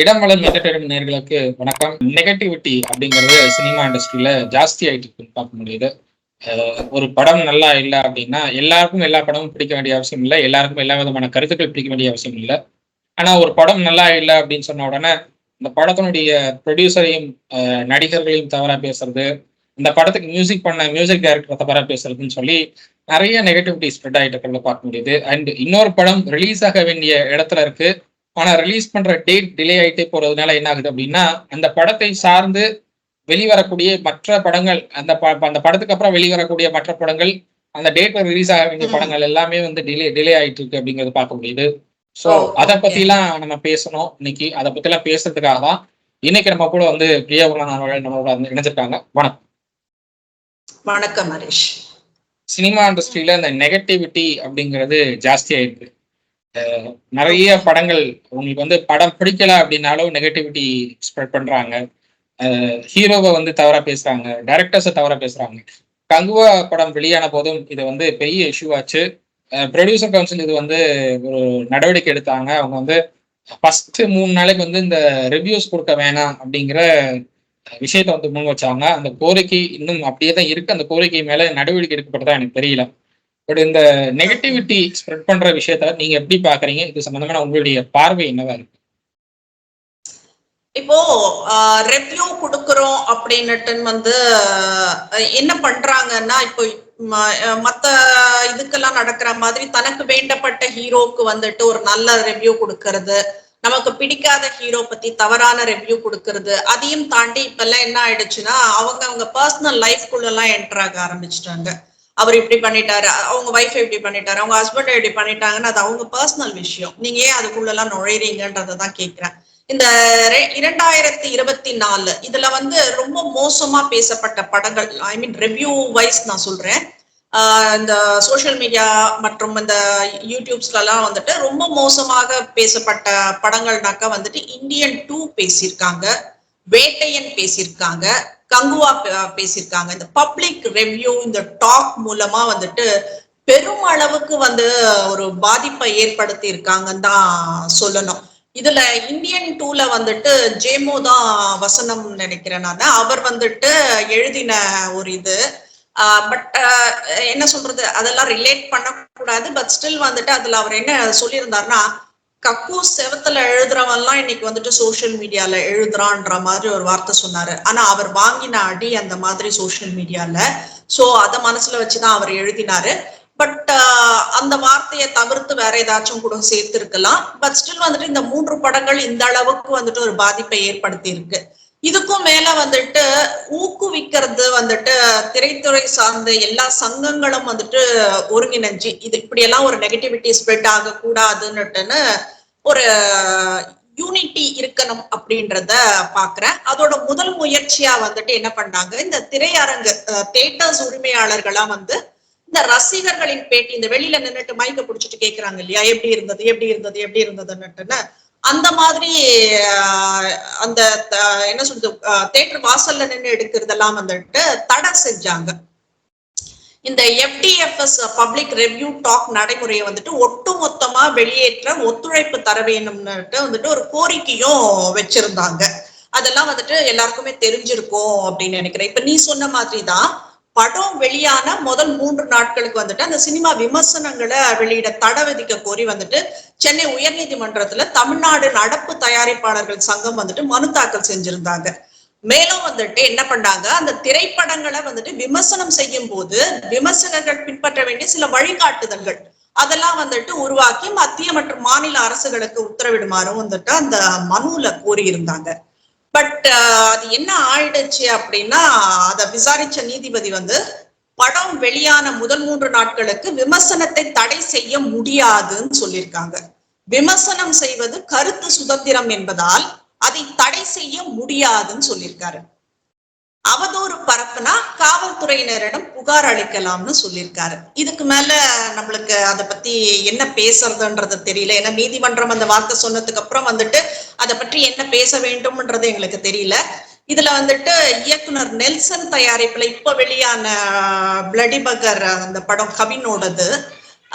இடமலர் entertainment நேர்களுக்கு வணக்கம். Negativity அப்படிங்கிறது சினிமா இண்டஸ்ட்ரியில ஜாஸ்தி ஆயிட்டு இருக்குன்னு பார்க்க முடியுது. ஒரு படம் நல்லா இல்லை அப்படின்னா எல்லாருக்கும் எல்லா படமும் பிடிக்க வேண்டிய அவசியம் இல்லை. எல்லாருக்கும் எல்லா விதமான கருத்துக்கள் பிடிக்க வேண்டிய அவசியம் இல்லை. ஆனா ஒரு படம் நல்லா இல்லை அப்படின்னு சொன்ன உடனே இந்த படத்தினுடைய ப்ரொடியூசரையும் நடிகர்களையும் தவறா பேசுறது இந்த படத்துக்கு மியூசிக் பண்ண மியூசிக் டைரக்டர் தவறா பேசுறதுன்னு சொல்லி நிறைய நெகட்டிவிட்டி ஸ்ப்ரெட் ஆகிட்டு இருக்கிறத பார்க்க முடியுது. அண்ட் இன்னொரு படம் ரிலீஸ் ஆக வேண்டிய இடத்துல இருக்கு. ஆனா ரிலீஸ் பண்ற டேட் டிலே ஆயிட்டே போறதுனால என்ன ஆகுது அப்படின்னா அந்த படத்தை சார்ந்து வெளிவரக்கூடிய மற்ற படங்கள் அந்த அந்த படத்துக்கு அப்புறம் வெளிவரக்கூடிய மற்ற படங்கள் அந்த டேட்ல ரிலீஸ் ஆக வேண்டிய படங்கள் எல்லாமே வந்து டிலே டிலே ஆயிட்டு இருக்கு அப்படிங்கறது பார்க்க முடியுது. ஸோ அதை பத்தி எல்லாம் நம்ம பேசணும் இன்னைக்கு. அதை பத்தி எல்லாம் பேசுறதுக்காக தான் இன்னைக்கு நம்ம கூட வந்து பிரியா அவர்கள் நம்ம வந்து இணைஞ்சிருக்காங்க. வணக்கம். வணக்கம் ஹரிஷ். சினிமா இண்டஸ்ட்ரியில இந்த நெகட்டிவிட்டி அப்படிங்கிறது ஜாஸ்தி ஆயிருக்கு நிறைய படங்கள் உங்களுக்கு வந்து படம் பிடிக்கல அப்படின்னாலும் நெகட்டிவிட்டி ஸ்ப்ரெட் பண்றாங்க. ஹீரோவை வந்து தவறா பேசுறாங்க டைரக்டர்ஸை தவறா பேசுறாங்க. கங்குவா படம் வெளியான போதும் இது வந்து பெரிய இஷ்யூ ஆச்சு. ப்ரொடியூசர் கவுன்சில் இது வந்து ஒரு நடவடிக்கை எடுத்தாங்க. அவங்க வந்து ஃபர்ஸ்ட் மூணு நாளைக்கு வந்து இந்த ரிவ்யூஸ் கொடுக்க வேணாம் அப்படிங்கிற விஷயத்த வந்து முன் வச்சாங்க. அந்த கோரிக்கை இன்னும் அப்படியே தான் இருக்கு. அந்த கோரிக்கை மேல நடவடிக்கை எடுக்கப்பட்டதா எனக்கு தெரியல. பட் இந்த நெகட்டிவிட்டி ஸ்ப்ரெட் பண்ற விஷயத்த நீங்க எப்படி பாக்குறீங்க இது சம்பந்தமான உங்களுடைய பார்வை என்னவா இருக்கு? இப்போ ரெவ்யூ கொடுக்குறோம் அப்படின்னுட்டு வந்து என்ன பண்றாங்கன்னா இப்போ மத்த இதுக்கெல்லாம் நடக்கிற மாதிரி தனக்கு வேண்டப்பட்ட ஹீரோக்கு வந்துட்டு ஒரு நல்ல ரெவ்யூ கொடுக்கறது நமக்கு பிடிக்காத ஹீரோ பத்தி தவறான ரெவ்யூ கொடுக்கறது அதையும் தாண்டி இப்ப எல்லாம் என்ன ஆயிடுச்சுன்னா அவங்க அவங்க பர்சனல் லைஃப்குள்ள எல்லாம் என்டர் ஆக ஆரம்பிச்சிட்டாங்க. அவர் இப்படி பண்ணிட்டாரு அவங்க ஒய்ஃபை இப்படி பண்ணிட்டாரு அவங்க ஹஸ்பண்ட் இப்படி பண்ணிட்டாங்கன்னு அது அவங்க பர்சனல் விஷயம். நீங்க ஏன் அதுக்குள்ள எல்லாம் நுழைறீங்கன்றதை தான் கேட்கிறேன். இந்த இரண்டாயிரத்தி இருபத்தி நாலு இதுல வந்து ரொம்ப மோசமா பேசப்பட்ட படங்கள் ஐ மீன் ரிவ்யூ வைஸ் நான் சொல்றேன். இந்த சோசியல் மீடியா மற்றும் இந்த யூடியூப்ஸ்ல எல்லாம் வந்துட்டு ரொம்ப மோசமாக பேசப்பட்ட படங்கள்னாக்கா வந்துட்டு இந்தியன் டூ பேசியிருக்காங்க. வேட்டையன் பேசியிருக்காங்க கங்குவா பேசியிருக்காங்க. இந்த பப்ளிக் ரெவ்யூ இந்த டாக் மூலமா வந்துட்டு பெரும் அளவுக்கு வந்து ஒரு பாதிப்பை ஏற்படுத்தி இருக்காங்கன்னு தான் சொல்லணும். இதுல இந்தியன் டூல வந்துட்டு ஜேமோ தான் வசனம் நினைக்கிறேன் நான். அவர் வந்துட்டு எழுதின ஒரு இது. பட் என்ன சொல்றது? அதெல்லாம் ரிலேட் பண்ணக்கூடாது. பட் ஸ்டில் வந்துட்டு அதுல அவர் என்ன சொல்லியிருந்தாருன்னா கக்கூ செவத்துல எழுதுறவன்லாம் இன்னைக்கு வந்துட்டு சோசியல் மீடியால எழுதுறான்ற மாதிரி ஒரு வார்த்தை சொன்னாரு. ஆனா அவர் வாங்கின அடி அந்த மாதிரி சோசியல் மீடியால சோ அத மனசுல வச்சுதான் அவர் எழுதினாரு. பட் அந்த வார்த்தையை தவிர்த்து வேற ஏதாச்சும் கூட சேர்த்திருக்கலாம். பட் ஸ்டில் வந்துட்டு இந்த மூன்று படங்கள் இந்த அளவுக்கு வந்துட்டு ஒரு பாதிப்பை ஏற்படுத்தி இருக்கு இதுக்கும் மேல வந்துட்டு ஊக்குவிக்கிறது வந்துட்டு திரைத்துறை சார்ந்த எல்லா சங்கங்களும் வந்துட்டு ஒருங்கிணைஞ்சு இது இப்படியெல்லாம் ஒரு நெகட்டிவிட்டி ஸ்ப்ரெட் ஆகக்கூடாதுன்னுட்டுன்னு ஒரு யூனிட்டி இருக்கணும் அப்படின்றத பாக்குறேன். அதோட முதல் முயற்சியா வந்துட்டு என்ன பண்ணாங்க? இந்த திரையரங்கு தேட்டர்ஸ் உரிமையாளர்களா வந்து இந்த ரசிகர்களின் பேட்டி இந்த வெளியில நின்றுட்டு மைக்க பிடிச்சிட்டு கேக்குறாங்க இல்லையா? எப்படி இருந்தது எப்படி இருந்தது எப்படி இருந்ததுன்னுட்டுன்னு. அந்த மாதிரி அந்த என்ன சொல்றது தேட்டர் வாசல்ல நின்று எடுக்கிறதெல்லாம் வந்துட்டு தடை செஞ்சாங்க. இந்த எஃப்டிஎஃப்எஸ் பப்ளிக் ரெவ்யூ டாக் நடைமுறையை வந்துட்டு ஒட்டுமொத்தமா வெளியேற்ற ஒத்துழைப்பு தர வேணும்னுட்டு வந்துட்டு ஒரு கோரிக்கையும் வச்சிருந்தாங்க. அதெல்லாம் வந்துட்டு எல்லாருக்குமே தெரிஞ்சிருக்கும் அப்படின்னு நினைக்கிறேன். இப்ப நீ சொன்ன மாதிரி தான் படம் வெளியான முதல் மூன்று நாட்களுக்கு வந்துட்டு அந்த சினிமா விமர்சனங்களை வெளியிட தடை விதிக்க கோரி வந்துட்டு சென்னை உயர்நீதிமன்றத்துல தமிழ்நாடு நடப்பு தயாரிப்பாளர்கள் சங்கம் வந்துட்டு மனு தாக்கல் செஞ்சிருந்தாங்க. மேலும் வந்துட்டு என்ன பண்ணாங்க அந்த திரைப்படங்களை வந்துட்டு விமர்சனம் செய்யும் போது விமர்சகர்கள் பின்பற்ற வேண்டிய சில வழிகாட்டுதல்கள் அதெல்லாம் வந்துட்டு உருவாக்கி மத்திய மற்றும் மாநில அரசுகளுக்கு உத்தரவிடுமாறும் வந்துட்டு அந்த மனுல கூறியிருந்தாங்க. பட் அது என்ன ஆயிடுச்சு அப்படின்னா அதை விசாரிச்ச நீதிபதி வந்து படம் வெளியான முதல் மூன்று நாட்களுக்கு விமர்சனத்தை தடை செய்ய முடியாதுன்னு சொல்லியிருக்காங்க. விமர்சனம் செய்வது கருத்து சுதந்திரம் என்பதால் அதை தடை செய்ய முடியாதுன்னு சொல்லியிருக்காரு. அவதூறு பரப்புனா காவல்துறையினரிடம் புகார் அளிக்கலாம்னு சொல்லியிருக்காரு. இதுக்கு மேல நம்மளுக்கு அதை பத்தி என்ன பேசுறதுன்றது தெரியல. ஏன்னா நீதிமன்றம் அந்த வார்த்தை சொன்னதுக்கு அப்புறம் வந்துட்டு அதை பற்றி என்ன பேச வேண்டும்ன்றது எங்களுக்கு தெரியல. இதுல வந்துட்டு இயக்குனர் நெல்சன் தயாரிப்புல இப்ப வெளியான பிளடி பகர் அந்த படம் கவினோடது.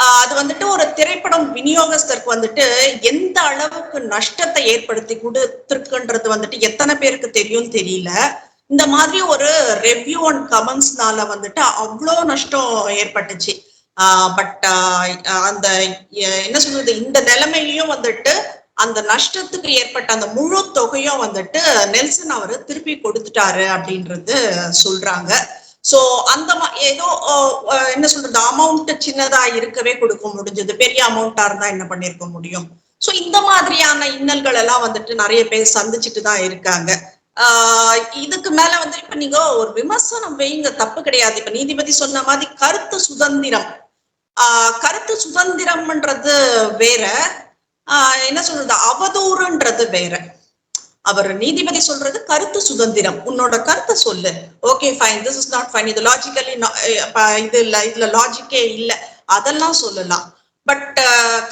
அது வந்துட்டு ஒரு திரைப்படம் விநியோகஸ்தருக்கு வந்துட்டு எந்த அளவுக்கு நஷ்டத்தை ஏற்படுத்தி கொடுத்திருக்குன்றது வந்துட்டு எத்தனை பேருக்கு தெரியும் தெரியல. இந்த மாதிரி ஒரு ரெவ்யூ அண்ட் கமெண்ட்ஸ்னால வந்துட்டு அவ்வளோ நஷ்டம் ஏற்பட்டுச்சு. பட் அந்த என்ன சொல்றது இந்த நிலைமையிலயும் வந்துட்டு அந்த நஷ்டத்துக்கு ஏற்பட்ட அந்த முழு தொகையும் வந்துட்டு நெல்சன் அவரு திருப்பி கொடுத்துட்டாரு அப்படின்றது சொல்றாங்க. சோ அந்த ஏதோ என்ன சொல்றது அமௌண்ட் சின்னதா இருக்கவே கொடுக்க முடிஞ்சது. பெரிய அமௌண்டா இருந்தா என்ன பண்ணிருக்க முடியும்? சோ இந்த மாதிரியான இன்னல்கள் எல்லாம் வந்துட்டு நிறைய பேர் சந்திச்சுட்டு தான் இருக்காங்க. ஆஹ் இதுக்கு மேல வந்து இப்ப நீங்க ஒரு விமர்சனம் வைங்க. தப்பு கிடையாது. இப்ப நீதிபதி சொன்ன மாதிரி கருத்து சுதந்திரம். ஆஹ் கருத்து சுதந்திரம்ன்றது வேற. ஆஹ் என்ன சொல்றது அவதூறுன்றது வேற. அவர் நீதிபதி சொல்றது கருத்து சுதந்திரம். உன்னோட கருத்தை சொல்லு. Okay fine this is not fine இது லாஜிக்கலி இது இல்ல இதுல லாஜிக்கே இல்ல. அதெல்லாம் சொல்லலாம். பட்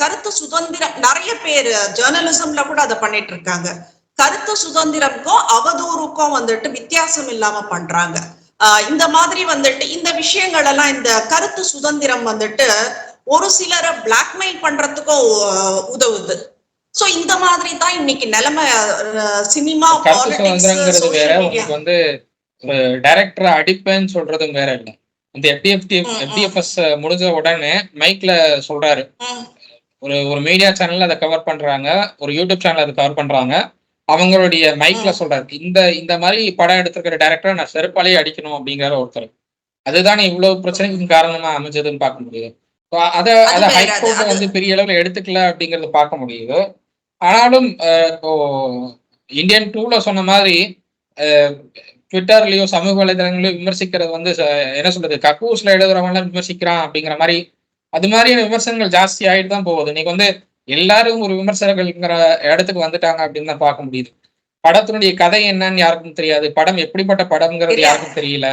கருத்து சுதந்திரம் நிறைய பேர் ஜேர்னலிசம்ல கூட அதை பண்ணிட்டு இருக்காங்க. கருத்து சுதந்திரம்க்கும் அவதூறுக்கும் வந்துட்டு வித்தியாசம் இல்லாம பண்றாங்க. இந்த மாதிரி வந்துட்டு இந்த விஷயங்கள் எல்லாம் இந்த கருத்து சுதந்திரம் வந்துட்டு ஒரு சிலரை பிளாக்மெயில் பண்றதுக்கும் உதவுது. சோ இந்த மாதிரி தான் இன்னைக்கு நிலைமை சினிமா பாலிடிக்ஸ் வந்து டைரக்டரை அடிப்பேன்னு சொல்றதும் வேற இல்ல. இந்த எஃப்டிஎஃப்டி. எஃப்டிஎஃப்எஸ் முடிஞ்ச உடனே மைக்ல சொல்றாரு. ஒரு ஒரு மீடியா சேனல்ல அதை கவர் பண்றாங்க ஒரு யூடியூப் சேனல் அதை கவர் பண்றாங்க. அவங்களுடைய மைக்ல. சொல்றாரு. இந்த இந்த மாதிரி படம் எடுத்திருக்கிற டேரக்டரை நான் செருப்பாலேயே அடிக்கணும் அப்படிங்கிற ஒருத்தர். அதுதான் இவ்வளவு பிரச்சனைக்கு காரணமா அமைஞ்சதுன்னு பார்க்க முடியுது. அத அது ஹைகோர்ட் வந்து பெரிய அளவுல எடுத்துக்கல அப்படிங்கறத பார்க்க முடியுது. ஆனாலும் இப்போ இந்தியன் டூல சொன்ன மாதிரி ட்விட்டர்லயோ சமூக வலைதளங்களையோ விமர்சிக்கிறது வந்து என்ன சொல்றது கக்கூஸ்ல எழுதுறவங்க விமர்சிக்கிறான் அப்படிங்கிற மாதிரி அது மாதிரியான விமர்சனங்கள் ஜாஸ்தி ஆயிட்டு தான் போகுது. இன்னைக்கு வந்து எல்லாரும் ஒரு விமர்சகர்கள்ங்கிற இடத்துக்கு வந்துட்டாங்க அப்படின்னு தான் பார்க்க முடியுது. படத்தினுடைய கதை என்னன்னு யாருக்கும் தெரியாது. படம் எப்படிப்பட்ட படம்ங்கிறது. யாருக்கும் தெரியல.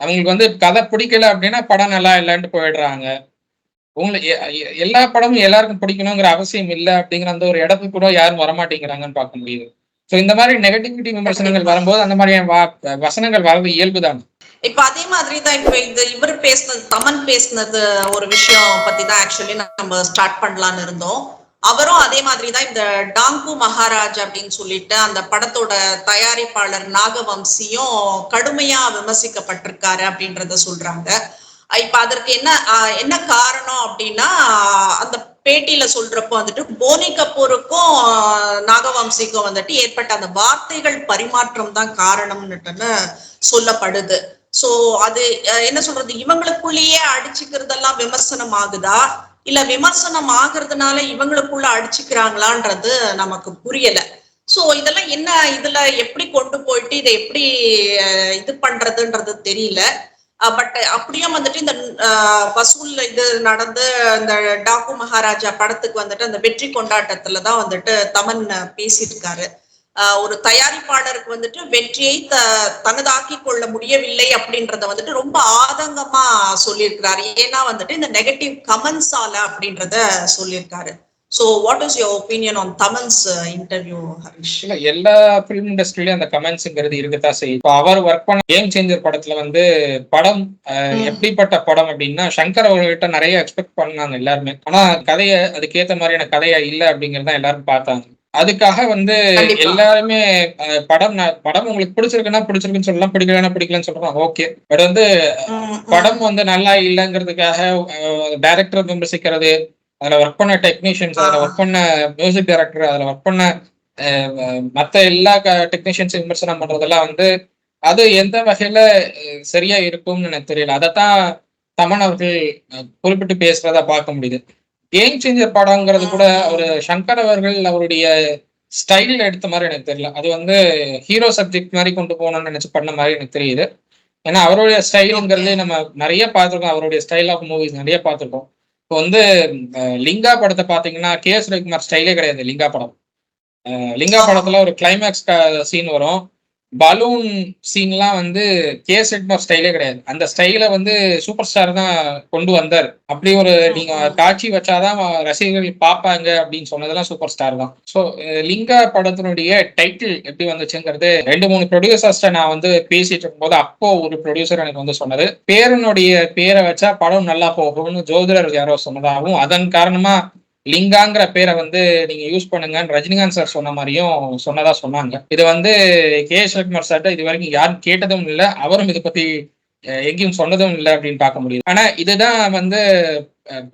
அவங்களுக்கு வந்து கதை பிடிக்கல அப்படின்னா படம் நல்லா இல்லைன்ட்டு போயிடுறாங்க. உங்களுக்கு எல்லா படமும் எல்லாருக்கும் பிடிக்கணுங்கிற அவசியம் இல்லை அப்படிங்கிற அந்த ஒரு இடத்துக்கு கூட யாரும் வரமாட்டேங்கிறாங்கன்னு பார்க்க முடியுது. ஸோ இந்த மாதிரி நெகட்டிவிட்டி விமர்சனங்கள் வரும்போது அந்த மாதிரியான வசனங்கள் வர்றது இயல்புதான் இப்ப அதே மாதிரி தான் இப்ப இது இவர் பேசுனது தமன் பேசுனது ஒரு விஷயம் பத்தி தான் ஆக்சுவலி நம்ம ஸ்டார்ட் பண்ணலாம்னு இருந்தோம். அவரும் அதே மாதிரி தான் இந்த டாங்கு மகாராஜ் அப்படின்னு சொல்லிட்டு அந்த படத்தோட தயாரிப்பாளர் நாகவம்சியும் கடுமையா விமர்சிக்கப்பட்டிருக்காரு அப்படின்றத சொல்றாங்க. இப்ப அதற்கு என்ன என்ன காரணம் அப்படின்னா அந்த பேட்டியில சொல்றப்போ வந்துட்டு போனி கபூருக்கும் நாகவம்சிக்கும் வந்துட்டு ஏற்பட்ட அந்த வார்த்தைகள் பரிமாற்றம் தான் காரணம்னுட்டுன்னு சொல்லப்படுது. சோ அது என்ன சொல்றது? இவங்களுக்குள்ளேயே அடிச்சுக்கிறதெல்லாம் விமர்சனம் ஆகுதா? இல்ல விமர்சனம் ஆகுறதுனால இவங்களுக்குள்ள அடிச்சுக்கிறாங்களான்றது நமக்கு புரியல. சோ இதெல்லாம் என்ன இதுல எப்படி கொண்டு போயிட்டு இதை எப்படி இது பண்றதுன்றது தெரியல. பட் அப்படியும் வந்துட்டு இந்த வசூல் இது நடந்து இந்த டாக்கு மகாராஜா படத்துக்கு வந்துட்டு அந்த வெற்றி கொண்டாட்டத்துல தான் வந்துட்டு தமன் பேசியிருக்காரு. ஆஹ் ஒரு தயாரிப்பாளருக்கு வந்துட்டு வெற்றியை த தனதாக்கி கொள்ள முடியவில்லை அப்படின்றத வந்துட்டு ரொம்ப ஆதங்கமா சொல்லியிருக்கிறாரு. ஏன்னா வந்துட்டு இந்த நெகட்டிவ் கமெண்ட்ஸால அப்படின்றத சொல்லியிருக்காரு. So what is your opinion on Thaman's interview Harish இல்ல எல்லா ஃபிலிம் இண்டஸ்ட்ரியிலும் அந்த கமெண்ட்ஸ்ங்கிறது இருக்கத்தான் செய்யும். இப்போ அவர் ஒர்க் பண்ண கேம் சேஞ்சர் படத்துல வந்து படம். எப்படிப்பட்ட படம் அப்படின்னா சங்கர் அவர்கள்ட்ட நிறைய எக்ஸ்பெக்ட் பண்ணாங்க எல்லாருமே. ஆனா கதைய அதுக்கேத்த மாதிரியான கதையா இல்ல அப்படிங்கறத எல்லாரும் பார்த்தாங்க. அதுக்காக வந்து. எல்லாருமே படம் படம் உங்களுக்கு பிடிச்சிருக்குன்னா பிடிச்சிருக்குன்னு சொல்லலாம் பிடிக்கலன்னா பிடிக்கலன்னு சொல்லலாம் ஓகே. பட் வந்து படம் வந்து நல்லா இல்லைங்கிறதுக்காக டைரக்டர் விமர்சிக்கிறது அதுல ஒர்க் பண்ண டெக்னீஷியன்ஸ் அதுல. ஒர்க் பண்ண மியூசிக் டைரக்டர் அதுல ஒர்க் பண்ண மத்த எல்லா டெக்னீஷியன்ஸ் விமர்சனம் பண்றதெல்லாம் வந்து அது எந்த வகையில சரியா இருக்கும்னு எனக்கு தெரியல. அதைத்தான் தமன் அவர்கள் குறிப்பிட்டு பேசுறதா பார்க்க முடியுது. கேம் சேஞ்சர் படங்கிறது கூட அவர் சங்கர் அவர்கள் அவருடைய ஸ்டைல் எடுத்த மாதிரி எனக்கு தெரியல. அது வந்து ஹீரோ சப்ஜெக்ட் மாதிரி கொண்டு போகணும்னு நினைச்சு பண்ண மாதிரி எனக்கு தெரியுது. ஏன்னா அவருடைய ஸ்டைலுங்கிறது நம்ம நிறைய பார்த்திருக்கோம். அவருடைய ஸ்டைல் ஆஃப் மூவிஸ் நிறைய பார்த்திருக்கோம். இப்போ வந்து லிங்கா படத்தை பார்த்தீங்கன்னா கே எஸ் ரவிக்குமார் ஸ்டைலே கிடையாது லிங்கா படம். லிங்கா படத்துல ஒரு கிளைமேக்ஸ் சீன் வரும். பலூன் சீன்லாம் வந்து கே செட்மர் ஸ்டைலே கிடையாது. அந்த ஸ்டைல வந்து சூப்பர் ஸ்டார் தான் கொண்டு வந்தார். அப்படி ஒரு நீங்க காட்சி வச்சாதான் ரசிகர்கள் பார்ப்பாங்க அப்படின்னு சொன்னதெல்லாம் சூப்பர் ஸ்டார் தான். ஸோ லிங்கா படத்தினுடைய டைட்டில் எப்படி வந்துச்சுங்கிறது ரெண்டு மூணு ப்ரொடியூசர்ஸ்ட நான் வந்து பேசிட்டு இருக்கும்போது அப்போ ஒரு ப்ரொடியூசர் எனக்கு வந்து சொன்னது பேரனுடைய பேரை வச்சா படம் நல்லா போகும்னு ஜோதிடர் யாரோ சொன்னதாகவும் அதன் காரணமா லிங்காங்கிற பேரை வந்து நீங்க யூஸ் பண்ணுங்கன்னு ரஜினிகாந்த் சார் சொன்ன மாதிரியும் சொன்னதா சொன்னாங்க. இது வந்து கே. சரத்குமார் சார்ட்ட இது வரைக்கும் யாரும் கேட்டதும் இல்லை அவரும் இதை பத்தி எங்கேயும் சொன்னதும் இல்லை அப்படின்னு பார்க்க முடியுது. ஆனா இதுதான் வந்து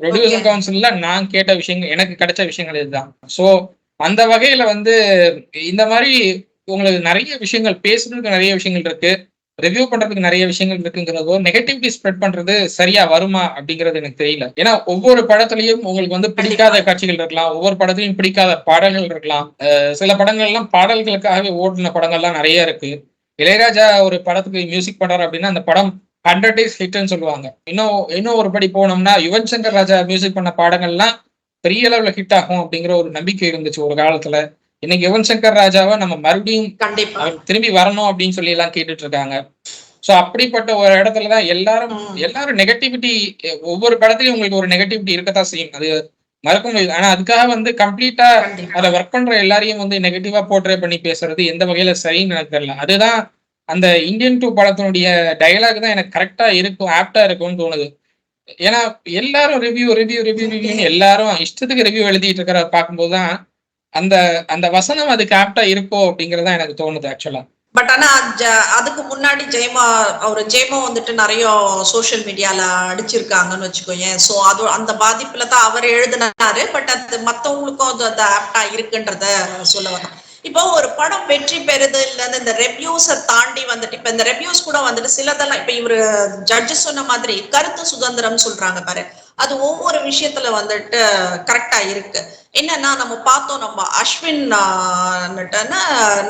ப்ரொடியூசர். கவுன்சில்ல நான் கேட்ட விஷயங்கள் எனக்கு கிடைச்ச விஷயங்கள் இதுதான். ஸோ அந்த வகையில வந்து இந்த மாதிரி உங்களுக்கு நிறைய விஷயங்கள் பேசுறதுக்கு நிறைய விஷயங்கள் இருக்கு. ரிவ்யூ பண்றதுக்கு நிறைய விஷயங்கள் இருக்குங்கிறதோ நெகட்டிவிட்டி ஸ்ப்ரெட் பண்றது சரியா வருமா அப்படிங்கிறது எனக்கு தெரியல. ஏன்னா ஒவ்வொரு படத்துலயும் உங்களுக்கு வந்து பிடிக்காத காட்சிகள் இருக்கலாம். ஒவ்வொரு படத்துலயும் பிடிக்காத பாடல்கள் இருக்கலாம். சில படங்கள் எல்லாம் பாடல்களுக்காகவே ஓடின படங்கள்லாம் நிறைய இருக்கு. இளையராஜா ஒரு படத்துக்கு மியூசிக் பண்றாரு அப்படின்னா அந்த படம் ஹண்ட்ரட் டேஸ் ஹிட்னு சொல்லுவாங்க. இன்னும் இன்னும் ஒரு படி போனோம்னா யுவன் சங்கர் ராஜா மியூசிக் பண்ண பாடங்கள்லாம் பெரிய அளவுல ஹிட் ஆகும் அப்படிங்கிற ஒரு நம்பிக்கை இருந்துச்சு ஒரு காலத்துல. இன்னைக்கு யுவன் சங்கர் ராஜாவை நம்ம மறுபடியும் திரும்பி வரணும் அப்படின்னு சொல்லி எல்லாம் கேட்டுட்டு இருக்காங்க சோ அப்படிப்பட்ட ஒரு இடத்துலதான் எல்லாரும். எல்லாரும் நெகட்டிவிட்டி ஒவ்வொரு படத்துலயும் உங்களுக்கு ஒரு நெகட்டிவிட்டி இருக்கத்தான் செய்யும். அது மறக்க முடியாது. ஆனா அதுக்காக வந்து கம்ப்ளீட்டா அதை ஒர்க் பண்ற எல்லாரையும் வந்து நெகட்டிவா போர்ட்ரே பண்ணி பேசுறது எந்த வகையில சரின்னு எனக்கு தெரியல. அதுதான் அந்த இந்தியன் டூ படத்தினுடைய டயலாக் தான் எனக்கு கரெக்டா இருக்கும் ஆப்டா இருக்கும்னு தோணுது. ஏன்னா எல்லாரும் ரிவ்யூ ரிவ்யூ ரிவ்யூ ரிவ்யூன்னு எல்லாரும் இஷ்டத்துக்கு ரிவ்யூ எழுதிட்டு இருக்கிற பார்க்கும்போது தான் அந்த அந்த வசனம் அதுக்கு ஆப்டா இருக்கோ அப்படிங்கறத தான் எனக்கு தோணுது ஆக்சுவலா பட் ஆனா ஜ- அதுக்கு முன்னாடி ஜெயமா அவர் ஜெயமா வந்துட்டு நிறைய சோஷியல் மீடியால அடிச்சிருக்காங்கன்னு வச்சுக்கோயேன். சோ அது அந்த பாதிப்புல தான் அவர் எழுதினாரு பட் அது மத்தவங்களுக்கும் அது அந்த ஆப்டா இருக்குன்றத சொல்ல வரலாம் இப்போ ஒரு படம் வெற்றி பெறுது இல்லைன்னு இந்த ரெவ்யூஸை தாண்டி வந்துட்டு இப்ப இந்த ரெவ்யூஸ் கூட வந்துட்டு சிலதெல்லாம் இப்ப இவரு ஜட்ஜ் சொன்ன மாதிரி கருத்து சுதந்திரம் சொல்றாங்க பாரு. அது ஒவ்வொரு விஷயத்துல வந்துட்டு கரெக்டா இருக்கு. என்னன்னா நம்ம பார்த்தோம் நம்ம அஸ்வின்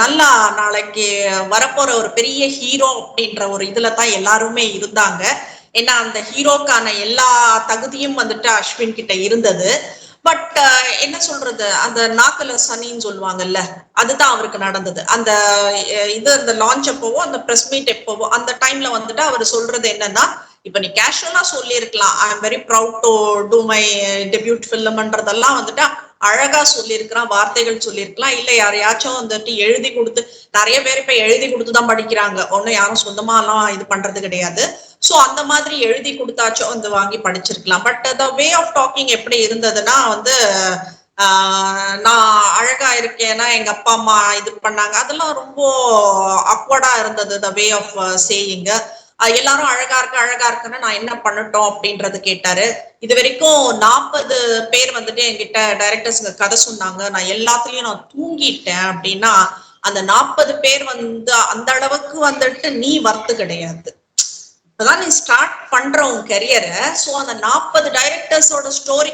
நல்லா நாளைக்கு வரப்போற ஒரு பெரிய ஹீரோ அப்படின்ற ஒரு இதுல தான் எல்லாருமே இருந்தாங்க. ஏன்னா அந்த ஹீரோக்கான எல்லா தகுதியும் வந்துட்டு அஸ்வின் கிட்ட இருந்தது. பட் என்ன சொல்றது? அந்த நாக்கல சனின்னு சொல்லுவாங்கல்ல அதுதான் அவருக்கு நடந்தது. அந்த இது அந்த லான்ச் எப்போவோ அந்த பிரஸ் மீட் எப்போவோ அந்த டைம்ல வந்துட்டு அவர் சொல்றது என்னன்னா இப்ப நீ கேஷுவலா சொல்லியிருக்கலாம். I am very proud to do my debut ஃபில்ம்ன்றதெல்லாம் வந்துட்டு அழகா சொல்லியிருக்கிறான் வார்த்தைகள் சொல்லியிருக்கலாம். இல்ல யாரையாச்சும் வந்துட்டு எழுதி கொடுத்து நிறைய பேர் இப்ப எழுதி கொடுத்துதான் படிக்கிறாங்க. ஒன்னும் யாரும் சொந்தமா எல்லாம் இது பண்றது கிடையாது. சோ அந்த மாதிரி எழுதி கொடுத்தாச்சும் வந்து வாங்கி படிச்சிருக்கலாம். But the way of talking எப்படி இருந்ததுன்னா வந்து நான் அழகா இருக்கேன்னா எங்க அப்பா அம்மா இது பண்ணாங்க. அதெல்லாம் ரொம்ப அக்வர்டா இருந்தது த வே ஆஃப் சேயிங்க எல்லாரும் அழகா இருக்கு அழகா இருக்குன்னு நான் என்ன பண்ணட்டும் அப்படின்றது கேட்டாரு. இது வரைக்கும் நாற்பது பேர் வந்துட்டு என்கிட்ட டைரக்டர்ஸ்ங்க கதை சொன்னாங்க. நான் எல்லாத்துலயும் நான் தூங்கிட்டேன் அப்படின்னா அந்த நாற்பது பேர் வந்து அந்த அளவுக்கு வந்துட்டு நீ வர்த்து கிடையாது. இப்பதான் நீ ஸ்டார்ட் பண்ற உன் கெரியரை சோ அந்த நாற்பது டைரக்டர்ஸோட ஸ்டோரி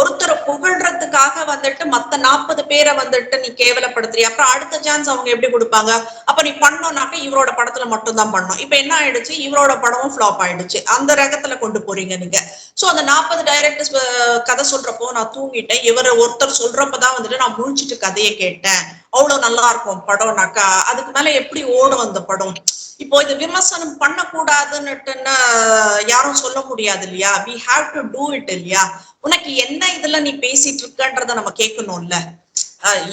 ஒருத்தரை புகழ்றதுக்காக வந்துட்டு மத்த நாற்பது பேரை வந்துட்டு நீ கேவலப்படுத்துறியா? அப்புறம் அடுத்த சான்ஸ் அவங்க எப்படி கொடுப்பாங்க? அப்ப நீ பண்ணோம்னாக்க இவரோட படத்துல மட்டும் தான் பண்ணோம் இப்ப என்ன ஆயிடுச்சு? இவரோட படமும் ஃபிளாப் ஆயிடுச்சு. அந்த ரகத்துல கொண்டு போறீங்க நீங்க. சோ அந்த நாற்பது டைரக்டர்ஸ் கதை சொல்றப்போ நான் தூங்கிட்டேன். இவர் ஒருத்தர் சொல்றப்பதான் வந்துட்டு நான் முழிச்சிட்டு கதையை கேட்டேன். அவ்வளவு நல்லா இருக்கும் படம்னாக்கா. அதுக்கு மேல எப்படி ஓடும் அந்த படம்? இப்போ இது விமர்சனம் பண்ணக்கூடாதுன்னுட்டுன்னு யாரும் சொல்ல முடியாது இல்லையா we have to do it இல்லையா? உனக்கு என்ன இதுல நீ பேசிட்டு இருக்கன்றத நம்ம கேட்கணும்ல.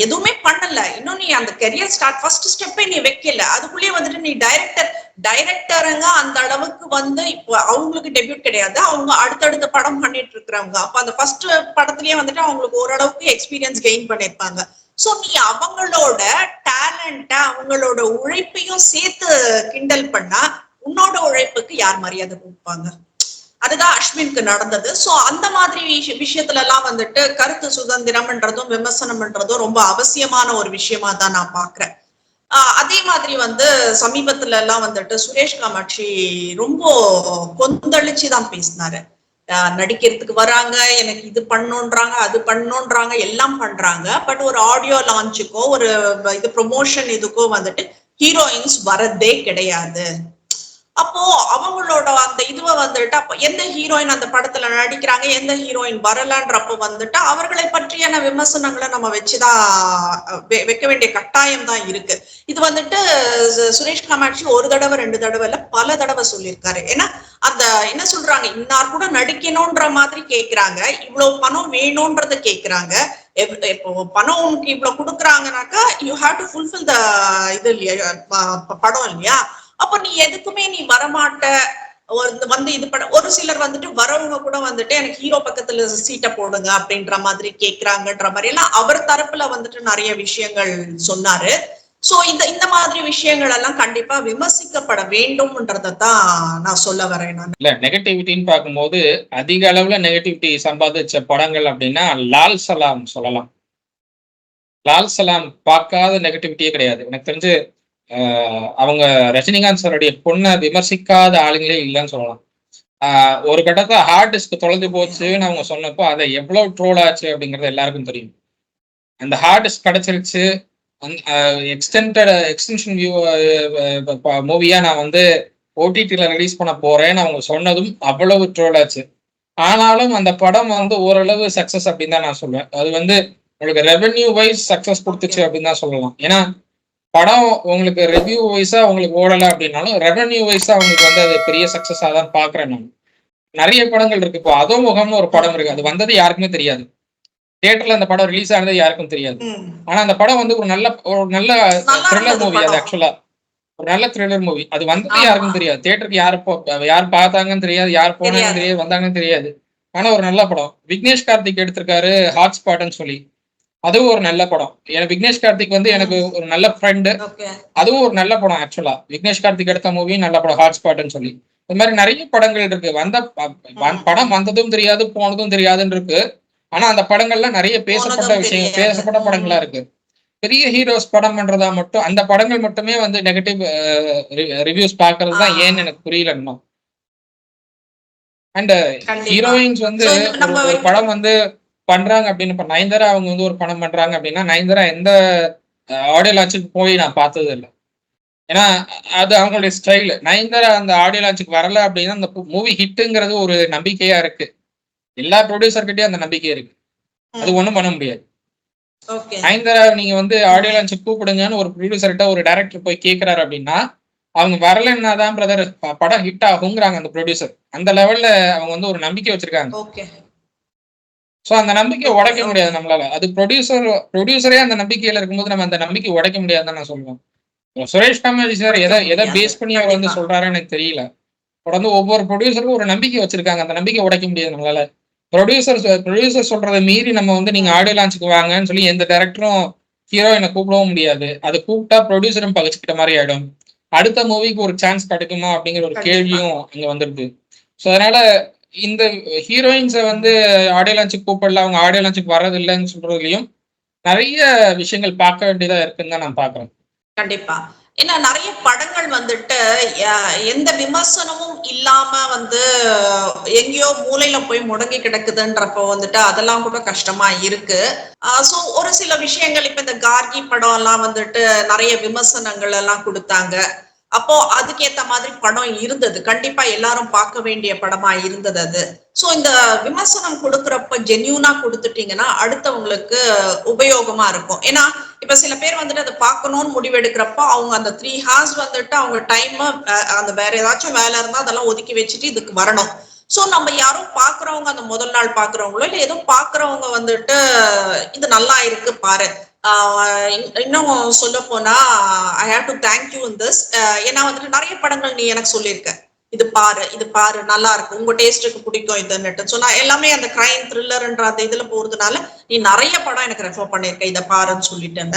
எதுவுமே பண்ணல. இன்னும் நீ அந்த கெரியர் ஸ்டார்ட் ஃபர்ஸ்ட் ஸ்டெப்பே நீ வைக்கல. அதுக்குள்ளேயே வந்துட்டு நீ டைரக்டர் டைரக்டருங்க அந்த அளவுக்கு வந்து இப்போ அவங்களுக்கு டெபியூட் கிடையாது. அவங்க அடுத்தடுத்த படம் பண்ணிட்டு இருக்கிறவங்க. அப்ப அந்த ஃபர்ஸ்ட் படத்துலயே வந்துட்டு அவங்களுக்கு ஓரளவுக்கு எக்ஸ்பீரியன்ஸ் கெயின் பண்ணிருப்பாங்க சோ நீ அவங்களோட டேலண்ட அவங்களோட உழைப்பையும் சேர்த்து கிண்டல் பண்ணா உன்னோட உழைப்புக்கு யார் மரியாதை கொடுப்பாங்க? அதுதான் அஸ்வினுக்கு நடந்தது. சோ அந்த மாதிரி விஷயத்துல எல்லாம் வந்துட்டு கருத்து சுதந்திரம்ன்றதும் விமர்சனம்ன்றதும் ரொம்ப அவசியமான ஒரு விஷயமா தான் நான் பாக்குறேன். ஆஹ் அதே மாதிரி வந்து சமீபத்துல எல்லாம் வந்துட்டு சுரேஷ் காமாட்சி ரொம்ப கொந்தளிச்சு தான் பேசினாரு. நடிக்கிறதுக்கு வராங்க எனக்கு இது பண்ணுன்றாங்க அது பண்ணுன்றாங்க எல்லாம் பண்றாங்க. பட் ஒரு ஆடியோ லான்ச்சுக்கோ ஒரு இது ப்ரொமோஷன் இதுக்கோ வந்துட்டு ஹீரோயின்ஸ் வரதே கிடையாது. அப்போ அவங்களோட அந்த இதுவை வந்துட்டு அப்ப எந்த ஹீரோயின் அந்த படத்துல நடிக்கிறாங்க எந்த ஹீரோயின் வரலன்றப்போ வந்துட்டு அவர்களை பற்றியான விமர்சனங்களை நம்ம வச்சுதான் வெ- வைக்க வேண்டிய கட்டாயம் தான் இருக்கு. இது வந்துட்டு சு- சுரேஷ் காமாட்சி ஒரு தடவை ரெண்டு தடவை இல்ல பல தடவை சொல்லியிருக்காரு. ஏன்னா அந்த என்ன சொல்றாங்க இன்னார் கூட நடிக்கணும்ன்ற மாதிரி கேக்குறாங்க இவ்வளவு பணம் வேணும்ன்றத கேக்குறாங்க. இப்போ பணம் உனக்கு இவ்வளவு கொடுக்குறாங்கனாக்கா you have to fulfil the இது இல்லையா ப- படம் இல்லையா? அப்ப நீ எதுக்குமே நீ வரமாட்ட. ஒரு வந்து இது பண்ண ஒரு சிலர் வந்துட்டு வரவங்க கூட வந்துட்டு எனக்கு ஹீரோ பக்கத்துல சீட்டை போடுங்க அப்படின்ற மாதிரி கேக்குறாங்கன்ற மாதிரி எல்லாம் அவர் தரப்புல வந்துட்டு நிறைய விஷயங்கள் சொன்னாரு. சோ இந்த இந்த மாதிரி விஷயங்கள் எல்லாம் கண்டிப்பா விமர்சிக்கப்பட வேண்டும்ன்றதை தான் நான் சொல்ல வரேன் நான். இல்ல நெகட்டிவிட்டின்னு பார்க்கும்போது அதிக அளவுல நெகட்டிவிட்டி சம்பாதிச்ச படங்கள் அப்படின்னா லால் சலாம் சொல்லலாம். லால் சலாம் பார்க்காத நெகட்டிவிட்டியே கிடையாது. எனக்கு தெரிஞ்சு அவங்க ரஜினிகாந்த் சாருடைய பொண்ணை விமர்சிக்காத ஆளுங்களே இல்லைன்னு சொல்லலாம். ஒரு கட்டத்தை ஹார்ட் டிஸ்க் தொலைஞ்சு போச்சுன்னு அவங்க சொன்னப்போ அதை எவ்வளோ ட்ரோல் ஆச்சு அப்படிங்கிறது எல்லாருக்கும் தெரியும். அந்த ஹார்ட் டிஸ்க் கிடைச்சிருச்சு. எக்ஸ்டென்டட் எக்ஸ்டென்ஷன் வியூ மூவியா நான் வந்து ஓடிடியில் ரிலீஸ் பண்ண போறேன்னு அவங்க சொன்னதும் அவ்வளவு ட்ரோல் ஆச்சு. ஆனாலும் அந்த படம் வந்து ஓரளவு சக்சஸ் அப்படின்னு தான் நான் சொல்லுவேன் அது வந்து உங்களுக்கு ரெவென்யூ வைஸ் சக்சஸ் கொடுத்துச்சு அப்படின்னு தான் சொல்லலாம். ஏன்னா படம் உங்களுக்கு ரெவ்யூ வைஸா உங்களுக்கு ஓடலை அப்படின்னாலும் ரெவென்யூ வைஸா உங்களுக்கு வந்து அது பெரிய சக்சஸா தான் பாக்குறேன் நான். நிறைய படங்கள் இருக்கு. இப்போ அதோ முகம்னு ஒரு படம் இருக்கு. அது வந்தது யாருக்குமே தெரியாது. தியேட்டர்ல அந்த படம் ரிலீஸ் ஆனது யாருக்கும் தெரியாது. ஆனா அந்த படம் வந்து ஒரு நல்ல ஒரு நல்ல த்ரில்லர் மூவி அது. ஆக்சுவலா ஒரு நல்ல த்ரில்லர் மூவி அது வந்தது. யாருக்கும் தெரியாது. தியேட்டருக்கு யார் போ யார் பார்த்தாங்கன்னு தெரியாது. யார் போனாங்கன்னு தெரியாது. தெரியாது. வந்தாங்கன்னு தெரியாது. ஆனா ஒரு நல்ல படம். விக்னேஷ் கார்த்திக் எடுத்திருக்காரு ஹாட் ஸ்பாட்னு சொல்லி. அதுவும் ஒரு நல்ல படம். எனக்கு விக்னேஷ் கார்த்திக் வந்து எனக்கு ஒரு நல்ல ஃப்ரெண்டு அதுவும் ஒரு நல்ல படம் ஆக்சுவலா விக்னேஷ் கார்த்திக் எடுத்த மூவி நல்ல படம் ஹாட் ஸ்பாட்னு சொல்லி. இந்த மாதிரி நிறைய படங்கள் இருக்கு. வந்த படம் வந்ததும் தெரியாது போனதும் தெரியாதுன்னு இருக்கு. ஆனா அந்த படங்கள்ல நிறைய பேசப்பட்ட விஷயம். பேசப்பட்ட படங்களா இருக்கு. பெரிய ஹீரோஸ் படம் பண்றதா மட்டும் அந்த படங்கள் மட்டுமே வந்து நெகட்டிவ் ரிவ்யூஸ் பாக்குறது தான். ஏன்னு எனக்கு புரியல இன்னும். அண்ட். ஹீரோயின்ஸ் வந்து ஒரு படம் வந்து பண்றாங்க அப்படின்னு இப்ப நயன்தாரா அவங்க வந்து ஒரு படம் பண்றாங்க அப்படின்னா நயன்தாரா எந்த ஆடியோ லான்ச்சுக்கு போய் நான் பார்த்தது இல்லை. ஏன்னா அது அவங்களுடைய ஸ்டைல் நயன்தாரா அந்த ஆடியோ லான்ச்சுக்கு வரல அப்படின்னா அந்த மூவி ஹிட்டுங்கிறது ஒரு நம்பிக்கையா இருக்கு. எல்லா ப்ரொடியூசர்கிட்டயும் அந்த நம்பிக்கை இருக்கு. அது ஒண்ணும் பண்ண முடியாது. நயன்தாரா நீங்க வந்து ஆடியோ லான்ச்சுக்கு கூப்பிடுங்கன்னு ஒரு ப்ரொடியூசர்கிட்ட ஒரு டைரக்டர் போய் கேக்குறாரு அப்படின்னா அவங்க வரலன்னா தான் பிரதர் படம் ஹிட் ஆகுங்கிறாங்க அந்த ப்ரொடியூசர் அந்த லெவல்ல அவங்க வந்து ஒரு நம்பிக்கை வச்சிருக்காங்க. சோ அந்த நம்பிக்கையை உடைக்க முடியாது நம்மளால. அது ப்ரொடியூசர் ப்ரொடியூசரே அந்த நம்பிக்கையில இருக்கும்போது நம்ம அந்த நம்பிக்கை உடைக்க முடியாதுன்னு நான் சொல்லுவேன். சுரேஷ் காமாஜி சார் எதை எதை பேஸ் பண்ணி அவர் வந்து சொல்றாருன்னு எனக்கு தெரியல. தொடர்ந்து ஒவ்வொரு ப்ரொடியூசருக்கும் ஒரு நம்பிக்கை வச்சிருக்காங்க. அந்த நம்பிக்கை உடைக்க முடியாது நம்மளால. ப்ரொடியூசர் ப்ரொடியூசர் சொல்றதை மீறி நம்ம வந்து நீங்க ஆடியோ லான்ச்சுக்கு வாங்கன்னு சொல்லி எந்த டேரக்டரும் ஹீரோயினை கூப்பிடவும் முடியாது. அது கூப்பிட்டா ப்ரொடியூசரும் பகிச்சுக்கிட்ட மாதிரி ஆயிடும். அடுத்த மூவிக்கு ஒரு சான்ஸ் கிடைக்குமா அப்படிங்கிற ஒரு. கேள்வியும் அங்க வந்துருது. ஸோ அதனால இந்த ஹீரோயின்ஸை வந்து ஆடியோ லான்ச்சுக்கு கூப்பிடல. அவங்க ஆடியோ லான்ச்சுக்கு வர்றது இல்லைன்னு சொல்றதுலயும் நிறைய விஷயங்கள் பார்க்க வேண்டியதா இருக்குன்னு தான் நான் பாக்குறேன் கண்டிப்பா. ஏன்னா நிறைய படங்கள் வந்துட்டு எந்த விமர்சனமும் இல்லாம வந்து எங்கேயோ மூலையில போய் முடங்கி கிடக்குதுன்றப்போ வந்துட்டு அதெல்லாம் கூட கஷ்டமா இருக்கு. சோ ஒரு சில விஷயங்கள் இப்ப இந்த கார்கி படம் எல்லாம் வந்துட்டு நிறைய விமர்சனங்கள் எல்லாம் கொடுத்தாங்க. அப்போ அதுக்கேத்த மாதிரி படம் இருந்தது. கண்டிப்பா எல்லாரும் பார்க்க வேண்டிய படமா இருந்தது அது. சோ இந்த விமர்சனம் கொடுக்கறப்ப ஜென்யூனா கொடுத்துட்டீங்கன்னா அடுத்தவங்களுக்கு உபயோகமா இருக்கும். ஏன்னா இப்ப சில பேர் வந்துட்டு அதை பார்க்கணும்னு முடிவெடுக்கிறப்ப அவங்க அந்த த்ரீ ஹார்ஸ் வந்துட்டு அவங்க டைம் அந்த வேற ஏதாச்சும் வேலை இருந்தா அதெல்லாம் ஒதுக்கி வச்சுட்டு இதுக்கு வரணும். சோ நம்ம யாரும் பாக்குறவங்க அந்த முதல் நாள் பாக்குறவங்களோ இல்ல ஏதோ பாக்குறவங்க வந்துட்டு இது நல்லா இருக்கு பாரு. இன்னும் சொல்ல போனா I have to thank you in this ஏன்னா வந்துட்டு நிறைய படங்கள் நீ எனக்கு சொல்லியிருக்க. இது பாரு இது பாரு நல்லா இருக்கு. உங்க டேஸ்ட்டுக்கு பிடிக்கும் இதுன்னுட்டு. ஸோ நான் எல்லாமே அந்த கிரைம் த்ரில்லர்ன்ற அந்த இதுல போறதுனால நீ நிறைய படம் எனக்கு ரெஃபர் பண்ணிருக்க இதை பாருன்னு சொல்லிட்டேன்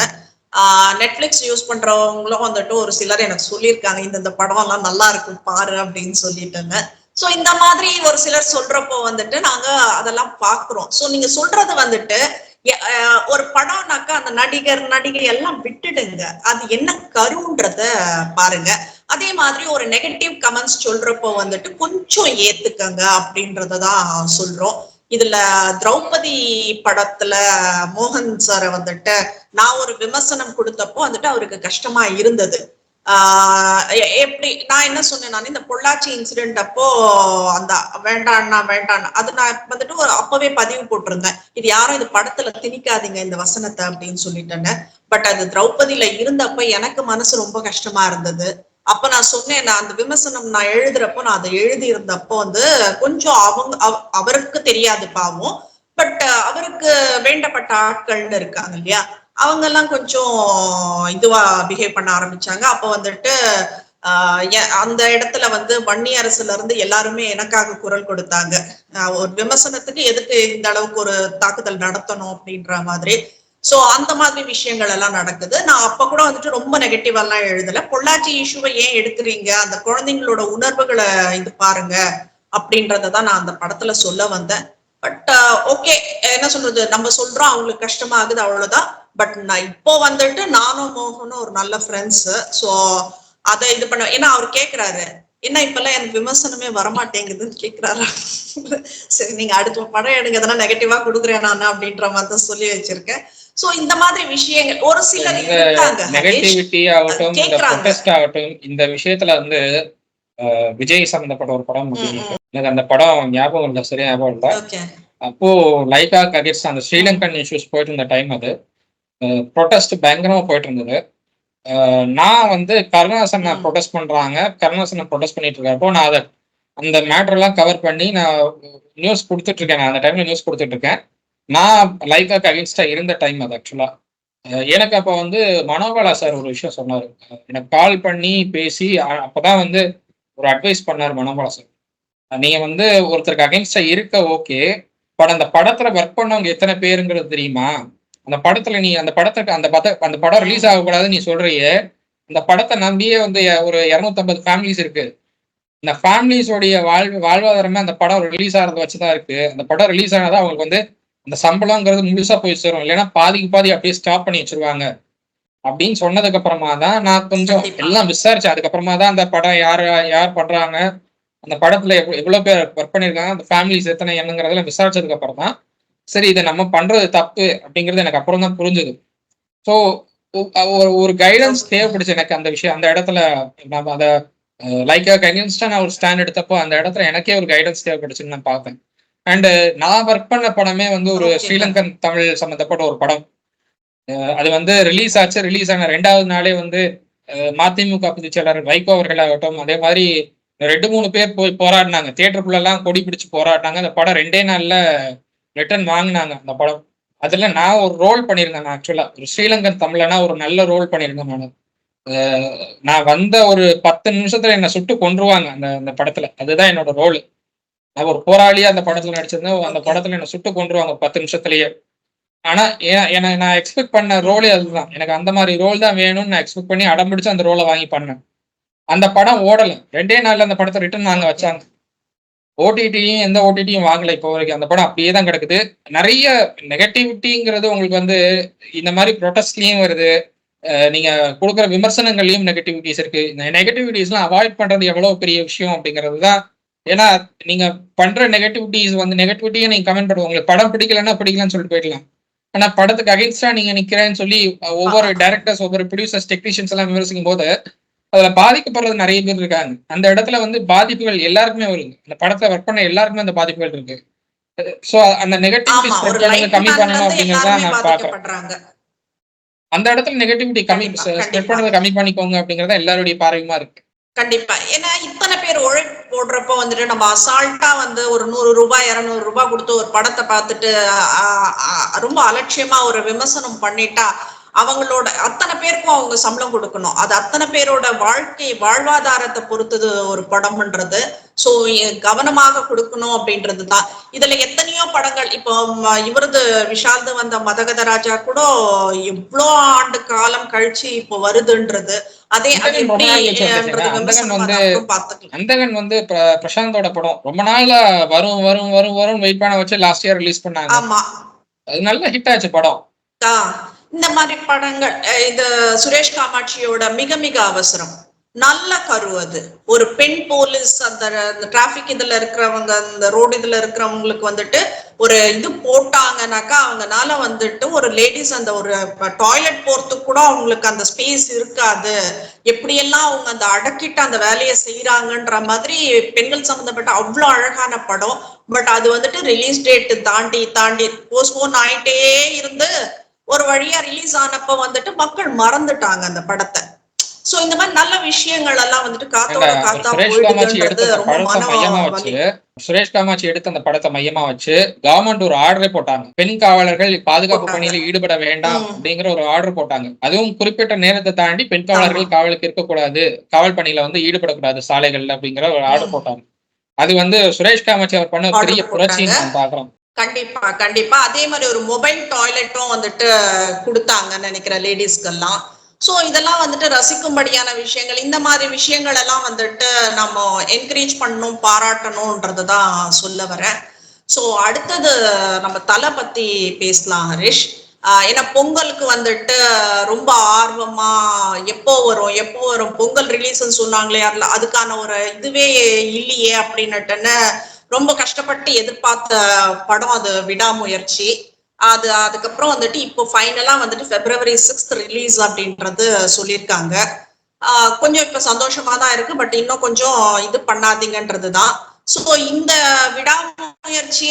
நெட்ஃபிளிக்ஸ் யூஸ் பண்றவங்களும் வந்துட்டு ஒரு சிலர் எனக்கு சொல்லியிருக்காங்க. இந்த இந்த படம் எல்லாம் நல்லா இருக்கும் பாரு அப்படின்னு சொல்லிட்டேங்க சோ இந்த மாதிரி ஒரு சிலர் சொல்றப்போ வந்துட்டு நாங்க அதெல்லாம் பாக்குறோம் சோ நீங்க சொல்றது வந்துட்டு ஒரு படம்னாக்கா அந்த நடிகர் நடிகை எல்லாம் விட்டுடுங்க. அது என்ன கருன்றத பாருங்க. அதே மாதிரி ஒரு நெகட்டிவ் கமெண்ட்ஸ் சொல்றப்போ வந்துட்டு கொஞ்சம் ஏத்துக்கங்க அப்படின்றத தான் சொல்றோம். இதுல திரௌபதி படத்துல மோகன் சாரை வந்துட்டு நான் ஒரு விமர்சனம் கொடுத்தப்போ வந்துட்டு அவருக்கு கஷ்டமா இருந்தது. எப்படி நான் என்ன சொன்னேன் நான் இந்த பொள்ளாச்சி இன்சிடென்ட் அப்போ அந்த வேண்டாண்ணா வேண்டாண்ணா அது நான் வந்துட்டு ஒரு அப்பவே பதிவு போட்டிருந்தேன். இது யாரும் இது படத்துல திணிக்காதீங்க இந்த வசனத்தை அப்படின்னு சொல்லிட்டேன்னு. பட் அது திரௌபதியில இருந்தப்ப எனக்கு மனசு ரொம்ப கஷ்டமா இருந்தது. அப்ப நான் சொன்னேன் நான் அந்த விமர்சனம் நான் எழுதுறப்போ நான் அதை எழுதி இருந்தப்போ வந்து கொஞ்சம் அவங்க அவருக்கு தெரியாது பாவம். பட் அவருக்கு வேண்டப்பட்ட ஆட்கள்னு இருக்காங்க இல்லையா? அவங்க எல்லாம் கொஞ்சம் இதுவா பிஹேவ் பண்ண ஆரம்பிச்சாங்க. அப்ப வந்துட்டு ஆஹ் அந்த இடத்துல வந்து வன்னி அரசுல இருந்து எல்லாருமே எனக்காக குரல் கொடுத்தாங்க. ஒரு விமர்சனத்துக்கு எதுக்கு இந்த அளவுக்கு ஒரு தாக்குதல் நடத்தணும் அப்படின்ற மாதிரி. சோ அந்த மாதிரி விஷயங்கள் எல்லாம் நடக்குது. நான் அப்ப கூட வந்துட்டு ரொம்ப நெகட்டிவ் எல்லாம் எழுதல. பொள்ளாச்சி இஷ்யூவை ஏன் எடுக்கிறீங்க? அந்த குழந்தைங்களோட உணர்வுகளை இது பாருங்க. அப்படின்றத தான் நான் அந்த படத்துல சொல்ல வந்தேன். பட் ஓகே என்ன சொல்றது? நம்ம சொல்றோம் அவங்களுக்கு கஷ்டமா ஆகுது அவ்வளவுதான். பட் நான் இப்போ வந்துட்டு நானும் மோகனும் ஒரு நல்ல ஃப்ரெண்ட்ஸ் சோ அதை இது பண்ண ஏன்னா அவர் கேக்குறாரு என்ன இப்பெல்லாம் எனக்கு விமர்சனமே வரமாட்டேங்குதுன்னு கேக்குறாரு. சரி நீங்க அடுத்த படம் எடுங்க எதனா நெகட்டிவா கொடுக்குறேன் நான் அப்படின்ற மாதிரி தான் சொல்லி வச்சிருக்கேன். சோ இந்த மாதிரி விஷயங்கள் ஒரு ஹரீஷ். நெகட்டிவிட்டி ஆகட்டும் இந்த ஆகட்டும் இந்த விஷயத்துல வந்து விஜய் சம்பந்தப்பட்ட ஒரு படம். எனக்கு அந்த படம் ஞாபகம் இல்லை சரியா ஞாபகம் இல்லை. அப்போ லைகா ககிர்ஸ் அந்த ஸ்ரீலங்கன் இஷ்யூஸ் போயிட்டு இருந்த டைம் அது. ப்ரொட்டஸ்ட் பயங்கரமா போயிட்டு இருந்தது. நான் வந்து கருணாசனை. ப்ரொடெஸ்ட் பண்றாங்க. கருணாசனை ப்ரொடெஸ்ட் பண்ணிட்டு இருக்கப்போ நான் அதை அந்த மேட்டர்லாம் கவர் பண்ணி நான் நியூஸ் கொடுத்துட்டு இருக்கேன். நான் அந்த டைம்ல நியூஸ் கொடுத்துட்டு இருக்கேன். நான் லைகாக்கு அகேன்ஸ்டா இருந்த டைம் அது ஆக்சுவலா எனக்கு அப்போ வந்து மனோபாலா சார் ஒரு விஷயம் சொன்னாரு. எனக்கு கால் பண்ணி பேசி அப்பதான் வந்து ஒரு அட்வைஸ் பண்ணாரு மனோபாலா சார் நீங்க வந்து ஒருத்தருக்கு அகேன்ஸ்டா இருக்க ஓகே பட் அந்த படத்துல ஒர்க் பண்ணவங்க எத்தனை பேருங்கிறது தெரியுமா? அந்த படத்துல நீ அந்த படத்துக்கு அந்த பட அந்த படம் ரிலீஸ் ஆகக்கூடாதுன்னு நீ சொல்றியே அந்த படத்தை நம்பியே வந்து ஒரு இரநூத்தம்பது ஃபேமிலிஸ் இருக்கு. இந்த ஃபேமிலிஸோடைய வாழ் வாழ்வாதாரமே அந்த படம் ரிலீஸ் ஆகிறத வச்சுதான் இருக்கு. அந்த படம் ரிலீஸ் ஆனதா அவங்களுக்கு வந்து அந்த சம்பளங்கிறது முழுசா போய் சேரும். இல்லைன்னா பாதிக்கு பாதி அப்படியே ஸ்டாப் பண்ணி வச்சிருவாங்க. அப்படின்னு சொன்னதுக்கு அப்புறமா தான் நான் கொஞ்சம். எல்லாம் விசாரிச்சேன். அதுக்கப்புறமா தான் அந்த படம் யார் யார் பண்றாங்க அந்த படத்துல எவ்வ- எவ்வளவு பேர் ஒர்க் பண்ணிருக்காங்க அந்த ஃபேமிலிஸ் எத்தனை என்னங்கிறதெல்லாம் விசாரிச்சதுக்கு அப்புறம் தான் சரி இதை நம்ம பண்றது தப்பு அப்படிங்கிறது எனக்கு அப்புறம் தான் புரிஞ்சுது. ஸோ ஒரு ஒரு கைடன்ஸ் தேவைப்படுச்சு எனக்கு அந்த விஷயம் அந்த இடத்துல நம்ம அதை லைக் அகேன்ஸ்டா நான் ஒரு ஸ்டாண்ட் எடுத்தப்போ அந்த இடத்துல எனக்கே ஒரு கைடன்ஸ் தேவைப்படுச்சுன்னு நான் பார்த்தேன். அண்ட் நான் ஒர்க் பண்ண படமே வந்து ஒரு. ஸ்ரீலங்கன் தமிழ் சம்பந்தப்பட்ட ஒரு படம். அது வந்து ரிலீஸ் ஆச்சு ரிலீஸ் ஆன ரெண்டாவது நாளே வந்து மதிமுக பொதுச் செயலாளர் வைகோ அவர்களாகட்டும் அதே மாதிரி ரெண்டு மூணு பேர் போய் போராடினாங்க. தியேட்டருக்குள்ள எல்லாம் கொடி பிடிச்சு போராடினாங்க. அந்த படம் ரெண்டே நாள்ல ரிட்டர்ன் வாங்கினாங்க அந்த படம். அதுல நான் ஒரு ரோல் பண்ணியிருந்தேன் ஆக்சுவலா ஒரு ஸ்ரீலங்கன் தமிழனா ஒரு நல்ல ரோல் பண்ணியிருந்தேன் நான். நான் வந்த ஒரு பத்து நிமிஷத்துல என்ன சுட்டு கொன்றுவாங்க அந்த அந்த படத்துல. அதுதான் என்னோட ரோல் நான் ஒரு போராளியா அந்த படத்துல நடிச்சிருந்தேன். அந்த. படத்துல என்ன சுட்டு கொன்றுவாங்க பத்து நிமிஷத்துலயே. ஆனா என நான் எக்ஸ்பெக்ட் பண்ண ரோலே அதுதான். எனக்கு அந்த மாதிரி ரோல் தான் வேணும்னு நான் எக்ஸ்பெக்ட் பண்ணி அடம் பிடிச்சு அந்த ரோலை வாங்கி பண்ணேன். அந்த படம் ஓடல. ரெண்டே நாள்ல அந்த படத்தை ரிட்டர்ன் வாங்க வச்சாங்க. ஓடிடியும் எந்த ஓடிடியும் வாங்கல இப்போ வரைக்கும். அந்த படம் அப்படியே தான் கிடக்குது. நிறைய நெகட்டிவிட்டிங்கிறது உங்களுக்கு வந்து இந்த மாதிரி ப்ரொட்டஸ்ட்லயும் வருது. நீங்க கொடுக்குற விமர்சனங்கள்லயும் நெகட்டிவிட்டிஸ் இருக்கு. இந்த நெகட்டிவிட்டிஸ்லாம் அவாய்ட் பண்றது எவ்வளவு பெரிய விஷயம் அப்படிங்கிறது தான். ஏன்னா நீங்க பண்ற நெகட்டிவிட்டிஸ் வந்து நெகட்டிவிட்டியை நீங்க கமெண்ட் பண்ணுவோம் உங்களுக்கு படம் பிடிக்கலன்னா பிடிக்கலன்னு சொல்லிட்டு போயிடலாம். ஆனா படத்துக்கு அகைன்ஸ்டா நீங்க நிக்கிறேன்னு சொல்லி ஒவ்வொரு டேரக்டர்ஸ் ஒவ்வொரு ப்ரொடியூசர்ஸ் டெக்னீஷியன்ஸ் எல்லாம் விமர்சிக்கும் போது அதுல பாதிக்கப்படுறது நிறைய பேர் இருக்காங்க. அந்த இடத்துல வந்து பாதிப்புகள் எல்லாருக்குமே வருது. அந்த படத்துல ஒர்க் பண்ண எல்லாருக்குமே அந்த பாதிப்புகள் இருக்கு. சோ அந்த நெகட்டிவிட்டி கம்மி பண்ணணும் அப்படிங்கறத நான் பாக்குறேன் அந்த இடத்துல நெகட்டிவிட்டி கம்மி ஸ்ப்ரெட். பண்றதை கம்மி பண்ணிக்கோங்க அப்படிங்கறத எல்லாருடைய பார்வையுமா இருக்கு. கண்டிப்பா. ஏன்னா இத்தனை பேர் உழைப்பு போடுறப்ப வந்துட்டு நம்ம அசால்ட்டா வந்து ஒரு நூறு ரூபாய் இருநூறு ரூபாய் கொடுத்து ஒரு படத்தை பார்த்துட்டு ரொம்ப அலட்சியமா ஒரு விமர்சனம் பண்ணிட்டா அவங்களோட அத்தனை பேருக்கும் அவங்க சம்பளம் கொடுக்கணும். அது அத்தனை பேரோட வாழ்க்கை வாழ்வாதாரத்தை பொறுத்தது ஒரு படம்ன்றது. சோ கவனமாக கொடுக்கணும் அப்படின்றது தான். இதுல எத்தனையோ படங்கள் இப்போ இவரது விஷால்து வந்த மதகத ராஜா கூட எவ்வளோ ஆண்டு காலம் கழிச்சு இப்போ வருதுன்றது அதே விமர்சனம் வந்து- பிரசாந்தோட படம் ரொம்ப நாளா வரும் வரும் வரும் வரும் வெயிட் பண்ண வச்சு லாஸ்ட் இயர் ரிலீஸ் பண்ணாங்க. ஆமா. அது நல்ல ஹிட் ஆச்சு படம். இந்த மாதிரி படங்கள் இந்த இது சுரேஷ் காமாட்சியோட மிக மிக அவசரம். நல்ல கரு அது. ஒரு பெண் போலீஸ் அந்த டிராபிக் இதுல இருக்கிறவங்க அந்த ரோடு இதுல இருக்கிறவங்களுக்கு வந்துட்டு ஒரு இது போட்டாங்கனாக்கா அவங்கனால வந்துட்டு ஒரு லேடிஸ் அந்த ஒரு டாய்லெட் போறதுக்கு கூட அவங்களுக்கு அந்த ஸ்பேஸ் இருக்காது. எப்படியெல்லாம் அவங்க அந்த அடக்கிட்டு அந்த வேலையை செய்யறாங்கன்ற மாதிரி பெண்கள் சம்பந்தப்பட்ட அவ்வளோ அழகான படம். பட் அது வந்துட்டு ரிலீஸ் டேட் தாண்டி தாண்டி போஸ்ட்போன் ஆயிட்டே இருந்து ஒரு வழியா ரிலீஸ் ஆனப்ப வந்துட்டு மக்கள் மறந்துட்டாங்க அந்த படத்தை சோ இந்த மாதிரி நல்ல விஷயங்கள் எல்லாம் வந்துட்டு காத்தோட காத்தா போயிடுதுன்றது வச்சு. சுரேஷ் காமாட்சி எடுத்த அந்த படத்தை மையமா வச்சு கவர்மெண்ட் ஒரு ஆர்டரே போட்டாங்க பெண் காவலர்கள் பாதுகாப்பு. பணியில ஈடுபட வேண்டாம். அப்படிங்கிற ஒரு ஆர்டர் போட்டாங்க அதுவும் குறிப்பிட்ட நேரத்தை தாண்டி பெண் காவலர்கள் காவலுக்கு இருக்கக்கூடாது காவல் பணியில வந்து ஈடுபடக்கூடாது சாலைகள்ல அப்படிங்கிற ஒரு ஆர்டர். போட்டாங்க அது வந்து சுரேஷ் காமாட்சி அவர் பண்ண பெரிய புரட்சின்னு பாக்குறோம் கண்டிப்பா கண்டிப்பா. அதே மாதிரி ஒரு மொபைல் டாய்லெட்டும் வந்துட்டு கொடுத்தாங்கன்னு நினைக்கிறேன் லேடிஸ்க்கெல்லாம் ஸோ இதெல்லாம் வந்துட்டு ரசிக்கும்படியான விஷயங்கள் இந்த மாதிரி விஷயங்கள் எல்லாம் வந்துட்டு நம்ம என்கரேஜ் பண்ணணும் பாராட்டணும்ன்றது தான் சொல்ல வரேன். ஸோ அடுத்தது நம்ம தலை பத்தி பேசலாம் ஹரிஷ். ஏன்னா பொங்கலுக்கு வந்துட்டு ரொம்ப ஆர்வமா எப்போ வரும் எப்போ வரும்? பொங்கல் ரிலீஸ்ன்னு சொன்னாங்களே அதுல அதுக்கான ஒரு இதுவே இல்லையே அப்படின்னுட்டுன்னு ரொம்ப கஷ்டப்பட்டு எதிர்பார்த்த படம் அது விடாமுயற்சி. அது அதுக்கப்புறம் வந்துட்டு இப்போ ஃபைனலா வந்துட்டு பிப்ரவரி சிக்ஸ்த் ரிலீஸ் அப்படின்றது சொல்லியிருக்காங்க. கொஞ்சம் இப்ப சந்தோஷமா தான் இருக்கு பட் இன்னும் கொஞ்சம் இது பண்ணாதீங்கன்றது தான் ஸோ இந்த விடாமுயற்சி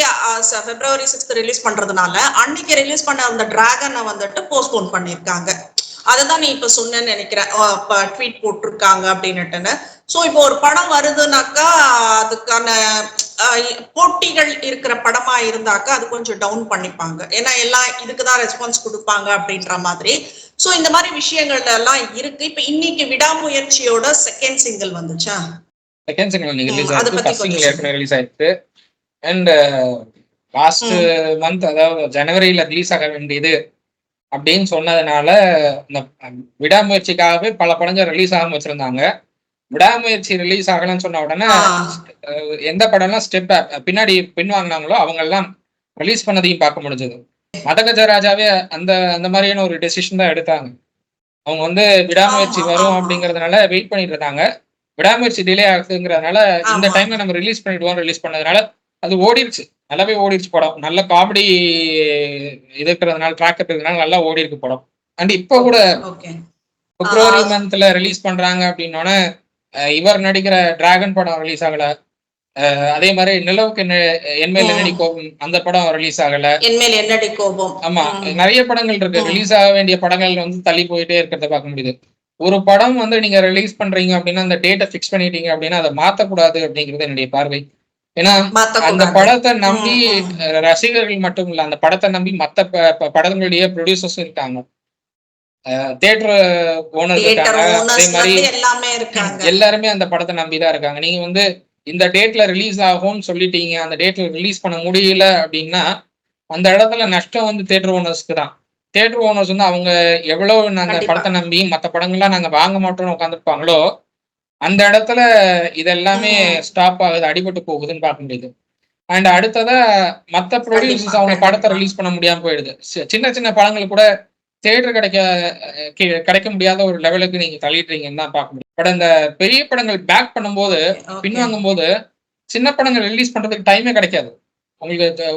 பிப்ரவரி சிக்ஸ்த் ரிலீஸ் பண்றதுனால அன்னைக்கு ரிலீஸ் பண்ண அந்த டிராகனை வந்துட்டு போஸ்ட்போன் பண்ணியிருக்காங்க. அதுதான் நீ இப்ப சொன்னேன்னு நினைக்கிறேன். ட்வீட் போட்டிருக்காங்க அப்படின்னுட்டுன்னு. ஸோ இப்போ ஒரு படம் வருதுனாக்கா அதுக்கான போட்டிகள் இருக்கிற படமா இருந்தாக்கா அது கொஞ்சம் டவுன் பண்ணிப்பாங்க. ஏன்னா எல்லாம் இதுக்குதான் ரெஸ்பான்ஸ் கொடுப்பாங்க அப்படின்ற மாதிரி. சோ இந்த மாதிரி விஷயங்கள் எல்லாம் இருக்கு. இப்ப இன்னைக்கு விடாமுயற்சியோட செகண்ட் சிங்கிள் வந்துச்சா? செகண்ட் சிங்கிள் நீங்க ரிலீஸ் பத்தி ஃபர்ஸ்ட் சிங்கிள் ஏற்கனவே ரிலீஸ் ஆயிருக்கு அண்ட் லாஸ்ட் மந்த் அதாவது ஜனவரியில ரிலீஸ் ஆக வேண்டியது அப்படின்னு சொன்னதுனால இந்த விடாமுயற்சிக்காகவே பல படங்கள் ரிலீஸ் ஆகாம வச்சிருந்தாங்க. விடாமுயற்சி ரிலீஸ் ஆகலன்னு சொன்ன உடனே எந்த படம்லாம் ஸ்டெப் பின்னாடி பின் வாங்கினாங்களோ அவங்க எல்லாம் ரிலீஸ் பண்ணதையும் பார்க்க முடிஞ்சது. மதகஜராஜாவே அந்த அந்த மாதிரியான ஒரு டெசிஷன் தான் எடுத்தாங்க. அவங்க வந்து விடாமுயற்சி வரும். அப்படிங்கறதுனால வெயிட் பண்ணிட்டு இருந்தாங்க. விடாமுயற்சி டிலே ஆகுதுங்கிறதுனால இந்த. டைம்ல நம்ம ரிலீஸ் பண்ணிடுவோம் ரிலீஸ் பண்ணதுனால அது ஓடிடுச்சு நல்லாவே ஓடிடுச்சு படம். நல்ல காமெடி இது இருக்கிறதுனால ட்ராக் இருக்கிறதுனால நல்லா ஓடி இருக்கு படம். அண்ட் இப்போ கூட பிப்ரவரி. மந்த்ல ரிலீஸ் பண்றாங்க அப்படின்னோடனே அஹ், இவர் நடிக்கிற டிராகன் படம் ரிலீஸ் ஆகல. அதே மாதிரி நிலவுக்கு என்மேல். என்னடி கோபம்? அந்த படம் ரிலீஸ் ஆகல. என்மேல் என்னடி கோபம்? ஆமா. நிறைய படங்கள் இருக்கு. ரிலீஸ் ஆக வேண்டிய படங்கள் வந்து தள்ளி போயிட்டே இருக்கிறத பார்க்க முடியுது. ஒரு படம் வந்து நீங்க ரிலீஸ் பண்றீங்க அப்படின்னா அந்த டேட்டை ஃபிக்ஸ் பண்ணிட்டீங்க அப்படின்னா அதை மாத்தக்கூடாது அப்படிங்கிறது என்னுடைய பார்வை. ஏன்னா அந்த. படத்தை நம்பி ரசிகர்கள் மட்டும் இல்ல அந்த படத்தை நம்பி மத்த படங்களுடைய ப்ரொடியூசர்ஸும் இருக்காங்க. தியேட்டர் ஓனர் அதே மாதிரி எல்லாருமே அந்த படத்தை நம்பிதான் இருக்காங்க. நீங்க வந்து இந்த டேட்ல ரிலீஸ் ஆகும்னு சொல்லிட்டீங்க. அந்த டேட்ல ரிலீஸ் பண்ண முடியல அப்படின்னா அந்த இடத்துல நஷ்டம் வந்து தியேட்டர் ஓனர்ஸ்க்கு தான். தியேட்டர் ஓனர்ஸ் வந்து அவங்க எவ்வளவு நாங்க. படத்தை நம்பி மத்த படங்கள்லாம் நாங்க வாங்க மாட்டோம்னு உட்காந்துருப்பாங்களோ அந்த இடத்துல இதெல்லாமே. ஸ்டாப் ஆகுது அடிபட்டு போகுதுன்னு பார்க்க முடியுது. அண்ட் அடுத்ததா மத்த ப்ரொடியூசர்ஸ் அவங்க படத்தை. ரிலீஸ் பண்ண முடியாம போயிடுது. சின்ன சின்ன படங்கள் கூட தேட்டர் கிடைக்க கிடைக்க முடியாத ஒரு லெவலுக்கு நீங்க தள்ளிடுறீங்கன்னு தான் பார்க்க முடியும் பட் அந்த பெரிய படங்கள் பேக் பண்ணும்போது. பின்வாங்கும் போது சின்ன படங்கள் ரிலீஸ் பண்றதுக்கு டைமே கிடைக்காது உங்களுக்கு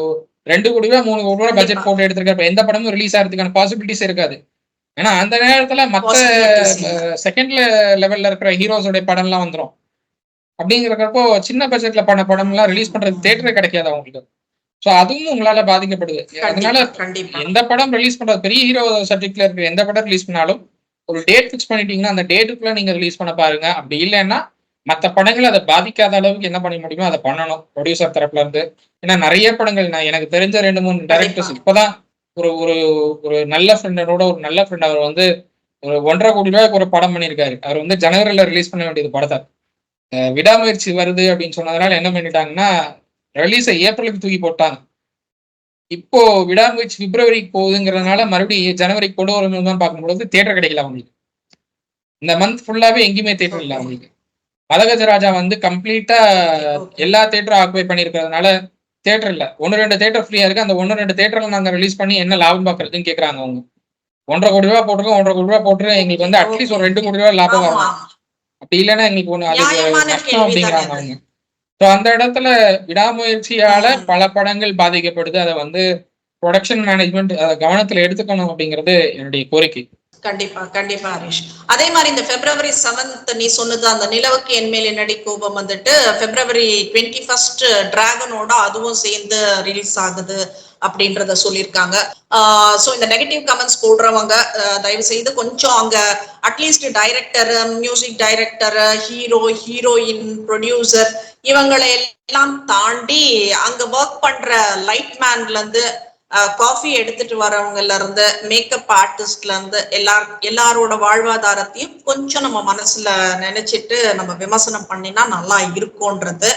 ரெண்டு கோடி ரூபா மூணு கோடி ரூபா பட்ஜெட். போட்டு எடுத்திருக்க எந்த படமும் ரிலீஸ் ஆகிறதுக்கான பாசிபிலிட்டிஸ் இருக்காது ஏன்னா அந்த நேரத்துல மத்த Possibilities இல்ல. செகண்ட் லெவல்ல இருக்கிற ஹீரோஸோட படம்லாம் வந்துரும் அப்படிங்கிறப்போ சின்ன பட்ஜெட்ல பண்ண படம்லாம் ரிலீஸ் பண்றது தேட்டரே கிடைக்காது அவங்களுக்கு ஸோ அதுவும் உங்களால பாதிக்கப்படுது. அதனால எந்த படம் ரிலீஸ் பண்றது பெரிய ஹீரோ சப்ஜெக்ட்ல இருக்கிற எந்த படம் ரிலீஸ் பண்ணாலும் ஒரு டேட் ஃபிக்ஸ் பண்ணிட்டீங்கன்னா அந்த டேட்டுக்குள்ள நீங்க ரிலீஸ் பண்ண பாருங்க. அப்படி இல்லைன்னா மற்ற படங்கள் அதை பாதிக்காத அளவுக்கு என்ன பண்ண முடியுமோ அதை பண்ணணும். ப்ரொடியூசர் தரப்புல இருந்து. ஏன்னா நிறைய படங்கள் நான் எனக்கு தெரிஞ்ச ரெண்டு மூணு டைரக்டர்ஸ் இப்பதான் ஒரு ஒரு ஒரு நல்ல ஃப்ரெண்டனோட ஒரு நல்ல ஃப்ரெண்ட் அவர் வந்து ஒரு ஒன்றரை கோடி ரூபாய்க்கு ஒரு படம் பண்ணியிருக்காரு. அவர் வந்து ஜனவரியில ரிலீஸ் பண்ண வேண்டியது படத்தை. விடாமுயற்சி வருது அப்படின்னு சொன்னதுனால என்ன பண்ணிட்டாங்கன்னா ரிலீஸை ஏப்ரலுக்கு தூக்கி போட்டாங்க. இப்போ விடாமுயற்சி பிப்ரவரிக்கு போகுதுங்கிறதுனால மறுபடியும் ஜனவரிக்கு கொண்டு வரணும்னு பார்க்கும்பொழுது தேட்டர் கிடைக்கல அவங்களுக்கு. இந்த மந்த் ஃபுல்லாவே எங்கேயுமே தேட்டர் இல்லை அவங்களுக்கு. மதகஜ ராஜா வந்து கம்ப்ளீட்டா. எல்லா தேட்டரும் ஆக்குபை பண்ணியிருக்கிறதுனால தேட்டர் இல்ல. ஒன்னு ரெண்டு தேட்டர் ஃப்ரீயா இருக்கு. அந்த ஒன்னு ரெண்டு தேட்டர்ல நாங்க ரிலீஸ் பண்ணி என்ன லாபம் பார்க்கறதுன்னு கேக்குறாங்க அவங்க. ஒன்றரை கோடி ரூபாய் போட்டிருக்கோம். ஒன்றரை கோடி ரூபாய் போட்டு எங்களுக்கு வந்து அட்லீஸ்ட் ஒரு ரெண்டு கோடி ரூபாய் லாபம் வரும். அப்படி இல்லைன்னா எங்களுக்கு அதுக்கு நியாயமான நஷ்டம் அப்படிங்கிறாங்க அது. அவங்க. ஸோ அந்த இடத்துல விடாமுயற்சியால. பல படங்கள் பாதிக்கப்படுது அதை வந்து ப்ரொடக்ஷன் மேனேஜ்மெண்ட் அதை கவனத்துல எடுத்துக்கணும் அப்படிங்கிறது என்னுடைய கோரிக்கை கண்டிப்பா கண்டிப்பா ஹரிஷ். அதே மாதிரி இந்த பிப்ரவரி செவன்த் நீ சொன்னது அந்த நிலவுக்கு என் மேல் என்னடி கோபம் வந்துட்டு? பிப்ரவரி டுவெண்ட்டி ஃபர்ஸ்ட் டிராகனோட அதுவும் சேர்ந்து ரிலீஸ் ஆகுது அப்படின்றத சொல்லியிருக்காங்க. ஸோ இந்த நெகட்டிவ் கமெண்ட்ஸ் போடுறவங்க தயவு செய்து கொஞ்சம் அங்க at least director music director hero heroine producer இவங்களை எல்லாம் தாண்டி அங்க ஒர்க் பண்ற லைட் மேன்ல இருந்து காஃபி எடுத்துட்டு வரவங்கல இருந்து மேக்கப் ஆர்டிஸ்ட்ல இருந்து எல்லார் எல்லாரோட வாழ்வாதாரத்தையும் கொஞ்சம் நம்ம மனசுல நினைச்சிட்டு நம்ம விமர்சனம் பண்ணினா நல்லா இருக்கும்ன்றது.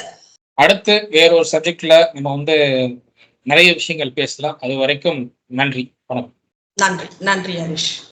அடுத்து வேற ஒரு சப்ஜெக்ட்ல நம்ம வந்து நிறைய விஷயங்கள் பேசலாம். அது வரைக்கும் நன்றி. வணக்கம். நன்றி. நன்றி ஹரிஷ்.